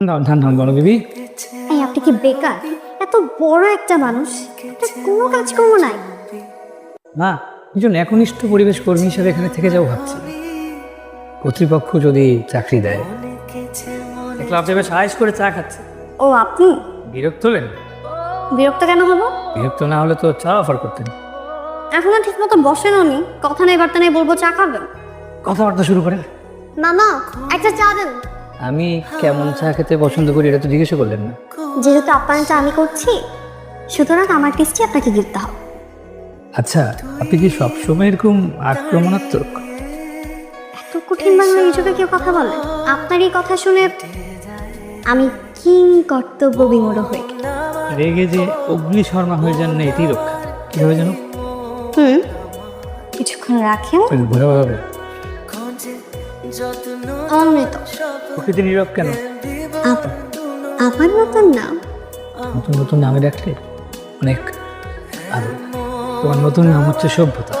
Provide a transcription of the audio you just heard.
ঠান্ডা ঠান্ডা বলো বিবি। এই আপনি কি বেকার? এত বড় একটা মানুষ। আপনার কোনো কাজকর্ম নাই। না একজন একনিষ্ঠ পরিবেশ কর্মী হিসেবে এখানে থেকে যাও ভাবছি। কর্তৃপক্ষ যদি চাকরি দেয়। দেখলাম আপনি বেশ আয়েস করে চা খাচ্ছে। ও আপনি? বিরক্ত হলেন? বিরক্ত কেন হব? বিরক্ত না হলে তো চা অফার করতেন। এখনও ঠিক মতো বসেন উনি। কথা নেই বার্তা নেই বলব চা খাবেন? কথাবার্তা শুরু করেন। না না একটা চা দেন। আমি কেমন চা খেতে পছন্দ করি এটা তো জিজ্ঞেস করলেন না। যেহেতু আপনার চা আমি করছি সুতরাং আমার টেস্টি আপনাকে দিতে হবে। আচ্ছা আপনি কি সবসময় এরকম আক্রমণাত্মক? এত কঠিন বাংলা ইউটিউবে কেউ কথা বলে? আপনার এই কথা শুনে আমি কিং কর্তব্য বিমূঢ় হয়ে। রেগে যে অগ্নি শর্মা হয়ে যান না এটি রক্ষা। কীভাবে যেন হুম? কিছুক্ষণ রাখেন। ঘুরে ভাবে অমৃত। প্রকৃতি নীরব কেন? আমার নতুন নাম নতুন নতুন নামে ডাকলে অনেক ভালো। তোমার নতুন নাম হচ্ছে সভ্যতা।